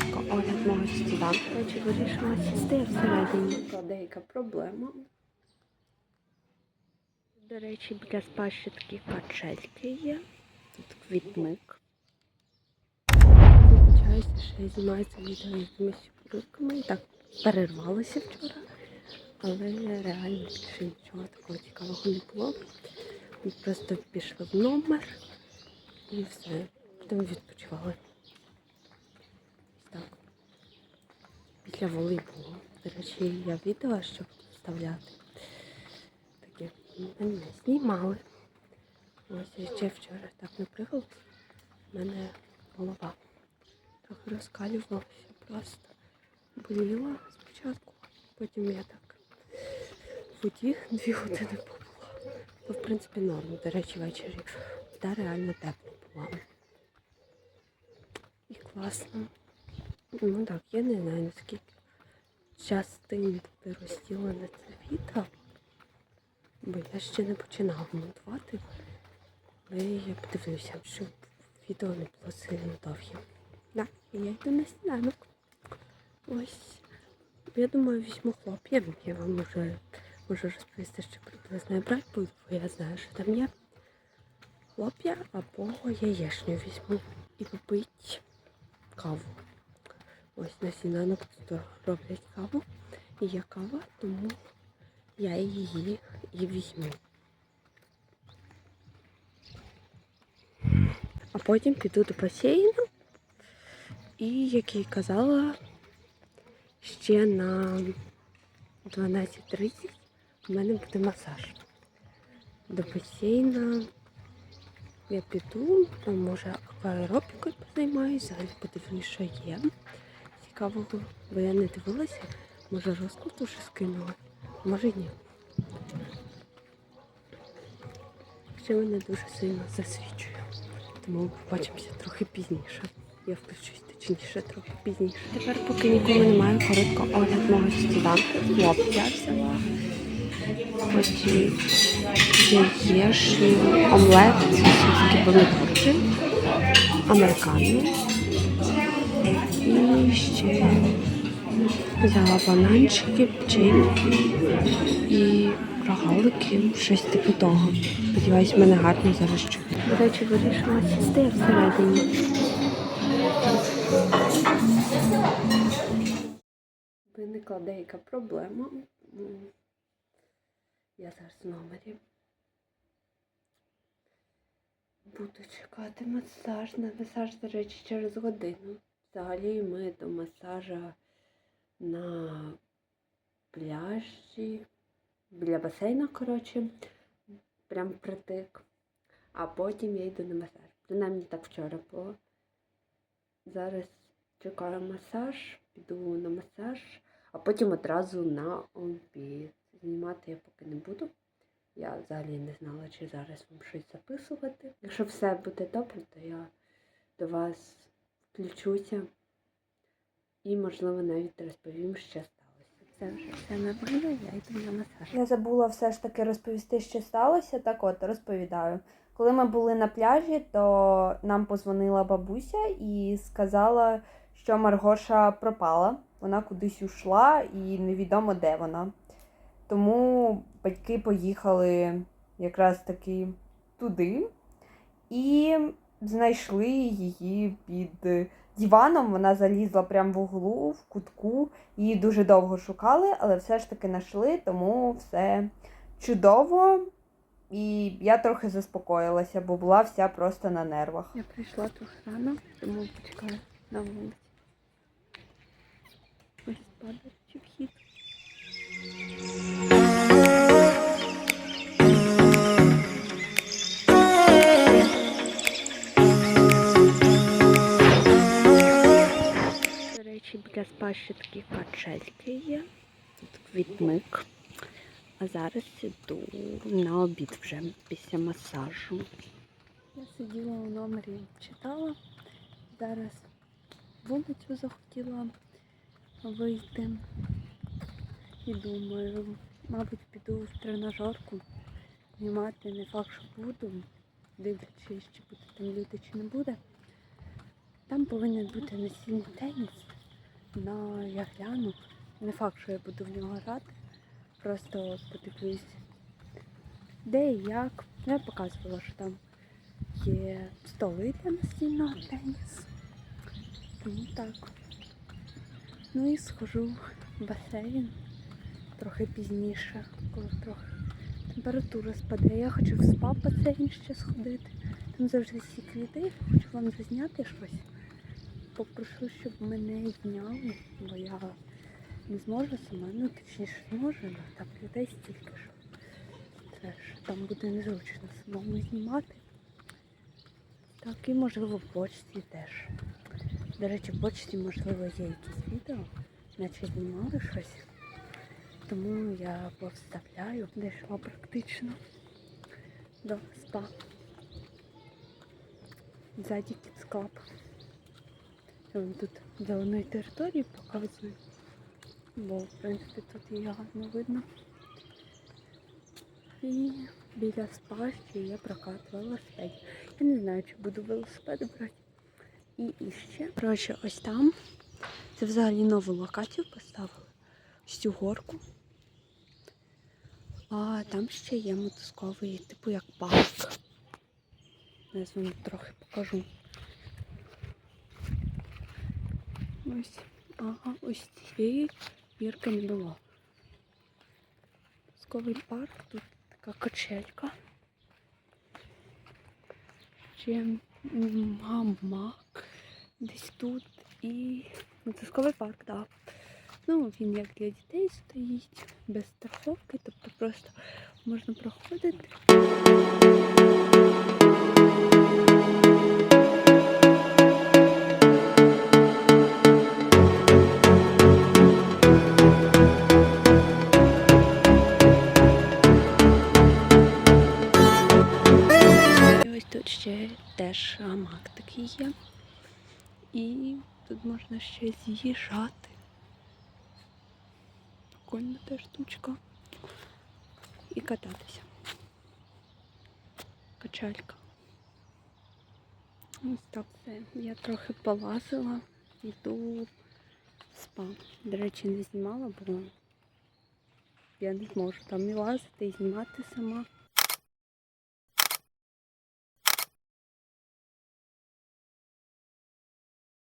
коротко огляд мого. Коротше, вирішила сісти всередині. Деяка проблема. До речі, біля спальші такі качельки є. Тут квітник. Вибачаюся, що я знімаю це відео якимись руками. Так перервалося вчора. Але реально більше нічого такого цікавого не було. Просто пішли в номер і все. Потім відпочивали. Ось так. Після волейболу. До речі, я відео, щоб вставляти. Таке мене знімали. Ось ще вчора так напряглась. У мене голова трохи розкалювалася просто. Боліла спочатку, потім я так в воді дві години побула. Ну, в принципі, норм. До речі, ввечері вода реально тепла була. І класно. Ну так, я не знаю, наскільки частин буде розділено це відео. Бо я ще не починала монтувати. Але я подивлюся, щоб відео не було сильно довгим. Так, і я йду на сніданок. Ось. Я думаю, візьму хлоп'я. Я вам вже можу розповісти, що приблизно брати буду, бо я знаю, що там є. Хлоп'я або яєчню візьму і попить каву. Ось на сніданок тут роблять каву. І є кава, тому я її і візьму. А потім піду до басейну. І, як я казала, ще на 12.30 у мене буде масаж. До басейна я піду, там, може аеробікою позаймаюся, взагалі подивлюсь, що є цікавого, бо я не дивилася. Може розклад уже скинула, може ні. Ще мене дуже сильно засвічує. Тому побачимося трохи пізніше. Я включусь точніше трохи пізніше. Тепер, поки ніколи немає, коротко огляд мого сніданку. Хлопця взяла. Потім яєшню, омлет, сосиски помідорки, американо. І ще взяла бананчики, печеньки і рогалики, щось типу того. Сподіваюсь, мене гарно зараз чути. До речі, вирішила сісти всередині. Виникла деяка проблема. Я зараз в номері. Буду чекати масаж. На масаж, до речі, через годину. Взагалі ми до масажа на пляжі, біля басейну, коротше, прям притик. А потім я йду на масаж. Принаймні так вчора було. Зараз чекаю масаж, піду на масаж, а потім одразу на обід. Знімати я поки не буду. Я взагалі не знала, чи зараз вам щось записувати. Якщо все буде добре, то я до вас включуся і, можливо, навіть розповім, що сталося. Це вже все нормально, я йду на масаж. Я забула все ж таки розповісти, що сталося. Так от розповідаю. Коли ми були на пляжі, то нам позвонила бабуся і сказала, що Маргоша пропала. Вона кудись ушла і невідомо де вона. Тому батьки поїхали якраз таки туди і знайшли її під диваном. Вона залізла прямо в углу, в кутку. Її дуже довго шукали, але все ж таки знайшли, тому все чудово. І я трохи заспокоїлася, бо була вся просто на нервах. Я прийшла трохи рано, тому почекаю на вулиці. Ось падаючий вхід. Спальші такі качельки є. Тут квітник. А зараз іду на обід вже після масажу. Я сиділа у номері, читала. Зараз вулицю захотіла вийти. І думаю, мабуть, піду в тренажерку. Знімати не факт, що буду. Дивлячись, чи буде там люди, чи не буде. Там повинен бути настільний теніс. На я гляну. Не факт, що я буду в нього грати. Просто подивлюсь, де і як. Ну, Я показувала, що там є столи для настільного тенісу. Тому так. Ну і схожу в басейн трохи пізніше, коли трохи температура спаде. Я хочу в спа басейн ще сходити. Там завжди стільки людей, хочу вам зазняти щось. Попрошу, щоб мене зняли, бо я не зможу сама, ну точніше зможу, але там людей стільки, що це ж там буде незручно самому знімати. Так, і можливо в почті теж. До речі, в почті, можливо, є якісь відео, наче знімали щось. Тому я повставляю, дійшла практично до спа. Ззаді Club. Я тут зеленої території показую. Бо, в принципі, тут її гарно видно. І біля спа ще є прокат велосипедів. Я не знаю, чи буду велосипед брати. І іще. Коротше, ось там. Це взагалі нову локацію поставили. Ось цю горку. А там ще є мотузковий, типу як парк. Я вам трохи покажу. Ось, ага, ось цієї гірки не було. Мотузковий парк, тут така качелька. Ще гамак десь тут і мотузковий парк, так. Да. Ну, він як для дітей стоїть, без страховки, тобто просто можна проходити. Такий є. І тут можна ще з'їжджати. Прикольна та штучка. І кататися. Качалька. Ось так все. Я трохи полазила, йду в спа. До речі, не знімала, бо я не зможу там і лазити і знімати сама.